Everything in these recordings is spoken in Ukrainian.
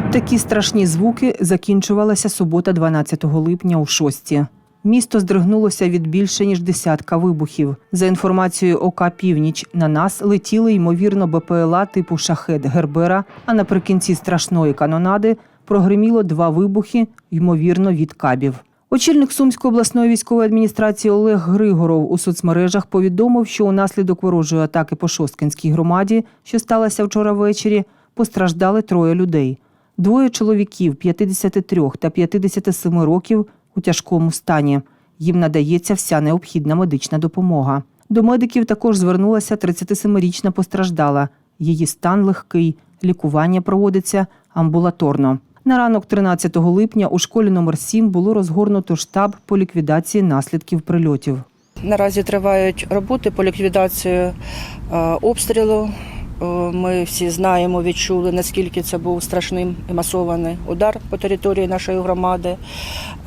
такі страшні звуки закінчувалася субота 12 липня у шості. Місто здригнулося від більше ніж десятка вибухів. За інформацією ОК Північ на нас летіли ймовірно БПЛА типу шахет Гербера. А наприкінці страшної канонади прогриміло два вибухи, ймовірно, від кабів. Очільник Сумської обласної військової адміністрації Олег Григоров у соцмережах повідомив, що унаслідок ворожої атаки по Шосткинській громаді, що сталося вчора ввечері, постраждали троє людей. Двоє чоловіків 53 та 57 років у тяжкому стані. Їм надається вся необхідна медична допомога. До медиків також звернулася 37-річна постраждала. Її стан легкий, лікування проводиться амбулаторно. На ранок 13 липня у школі номер 7 було розгорнуто штаб по ліквідації наслідків прильотів. Наразі тривають роботи по ліквідації е, обстрілу. Е, Ми всі знаємо, відчули, наскільки це був страшним і масований удар по території нашої громади.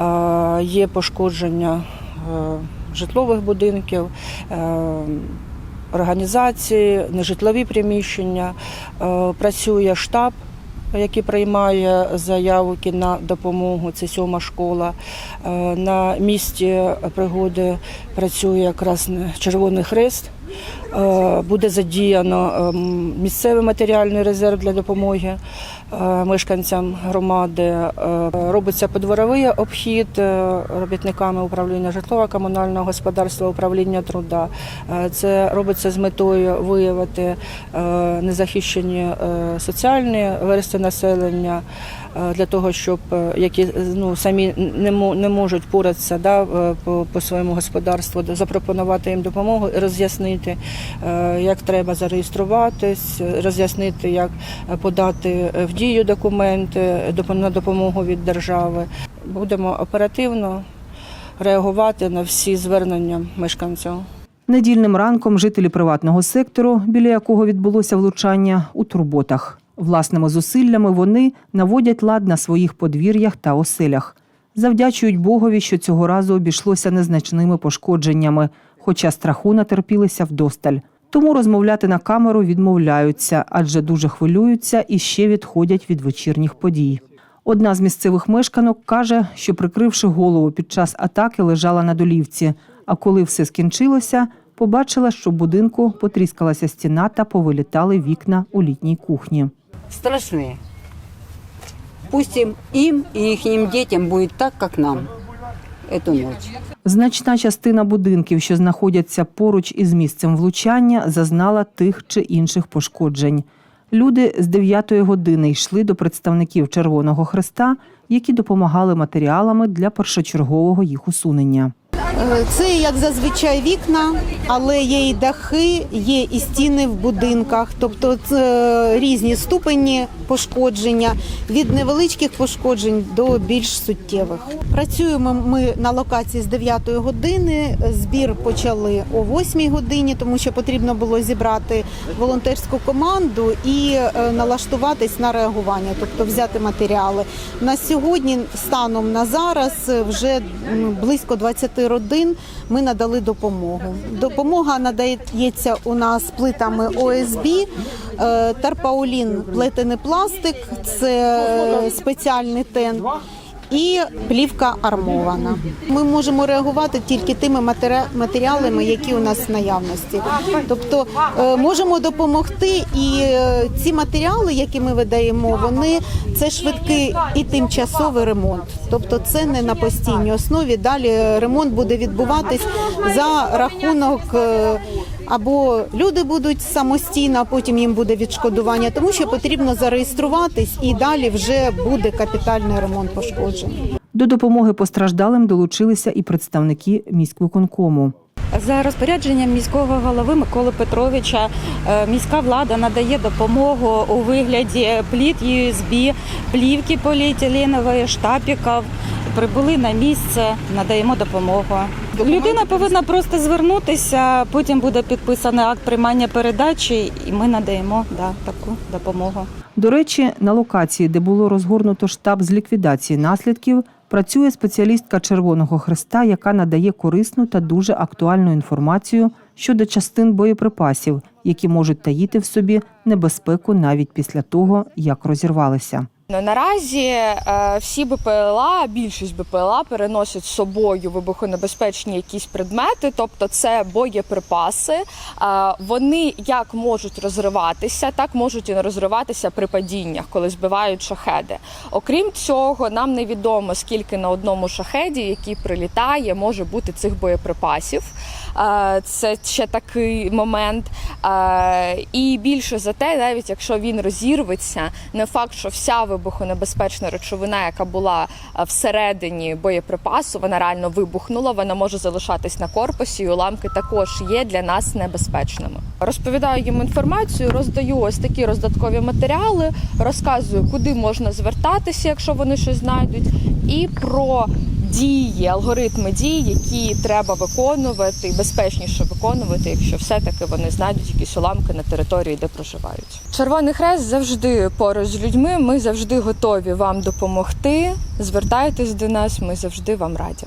Е, Є пошкодження е, житлових будинків, організації, нежитлові приміщення. Працює штаб. Який приймає заявки на допомогу, це сьома школа. На місці пригоди працює якраз Червоний Хрест. Е, Буде задіяно ем, місцевий матеріальний резерв для допомоги е, мешканцям громади. Е, Робиться подворовий обхід робітниками управління житлово-комунального господарства, управління труда. Це робиться з метою виявити незахищені соціальні версти населення для того, щоб е, які ну самі не не можуть поратися да, е, по, по своєму господарству, запропонувати їм допомогу, роз'яснити, е, як треба зареєструватись, е, роз'яснити, як е, подати в дію документи на допомогу від держави. Будемо оперативно реагувати на всі звернення мешканців. Недільним ранком жителі приватного сектору, біля якого відбулося влучання, у турботах. Власними зусиллями вони наводять лад на своїх подвір'ях та оселях. Завдячують Богові, що цього разу обійшлося незначними пошкодженнями, хоча страху натерпілися вдосталь. Тому розмовляти на камеру відмовляються, адже дуже хвилюються і ще відходять від вечірніх подій. Одна з місцевих мешканок каже, що прикривши голову під час атаки, лежала на долівці. А коли все скінчилося, побачила, що в будинку потріскалася стіна та повилітали вікна у літній кухні. Страшные. Пусть им, им и их детям будет так, как нам эту ночь. Значна частина будинків, що знаходяться поруч із місцем влучання, зазнала тих чи інших пошкоджень. Люди з 9 години йшли до представників Червоного Хреста, які допомагали матеріалами для першочергового їх усунення. Е, Це як зазвичай вікна, але є і дахи, є і стіни в будинках, тобто це різні ступені пошкодження від невеличких пошкоджень до більш суттєвих. Працюємо ми на локації з 9 години. Збір почали о 8 годині, тому що потрібно було зібрати волонтерську команду і е, налаштуватись на реагування, тобто взяти матеріали. На сьогодні станом на зараз е, вже близько 20 родин ми надали допомогу. Допомога надається у нас плитами ОСБ, е, тарпаулін плетений пластик, це е, спеціальний тен. І плівка армована. Ми можемо реагувати тільки тими матері- матеріалами, які у нас в наявності. Тобто е, можемо допомогти, і е, ці матеріали, які ми видаємо, вони це швидкий і тимчасовий ремонт. Тобто, це не на постійній основі. Далі ремонт буде відбуватись за рахунок. Або люди будуть самостійно, а потім їм буде відшкодування, тому що потрібно зареєструватись, і далі вже буде капітальний ремонт пошкоджень. До допомоги постраждалим долучилися і представники міськвиконкому. За розпорядженням міського голови Миколи Петровича е, міська влада надає допомогу у вигляді пліт USB, плівки поліетиленової, штапіків. Прибули на місце, надаємо допомогу. Людина повинна просто звернутися, потім буде підписаний акт приймання передачі, і ми надаємо да, таку допомогу. До речі, на локації, де було розгорнуто штаб з ліквідації наслідків, працює спеціалістка Червоного Хреста, яка надає корисну та дуже актуальну інформацію щодо частин боєприпасів, які можуть таїти в собі небезпеку навіть після того, як розірвалися. Наразі е, всі БПЛА, більшість БПЛА переносять з собою вибухонебезпечні якісь предмети, тобто це боєприпаси. Е, вони як можуть розриватися, так можуть і не розриватися при падіннях, коли збивають шахеди. Окрім цього, нам невідомо скільки на одному шахеді, який прилітає, може бути цих боєприпасів. Е, Це ще такий момент. І більше за те, навіть якщо він розірветься, не факт, що вся вибухонебезпечна речовина, яка була е, всередині боєприпасу, вона реально вибухнула. Вона може залишатись на корпусі, і уламки також є для нас небезпечними. Розповідаю їм інформацію, роздаю ось такі роздаткові матеріали, розказую, куди можна звертатися, якщо вони щось знайдуть, і про дії, алгоритми дій, які треба виконувати, безпечніше виконувати, якщо все-таки вони знайдуть якісь уламки на території, де проживають. Червоний хрест завжди поруч з людьми. Ми завжди готові вам допомогти. Звертайтесь до нас, ми завжди вам раді.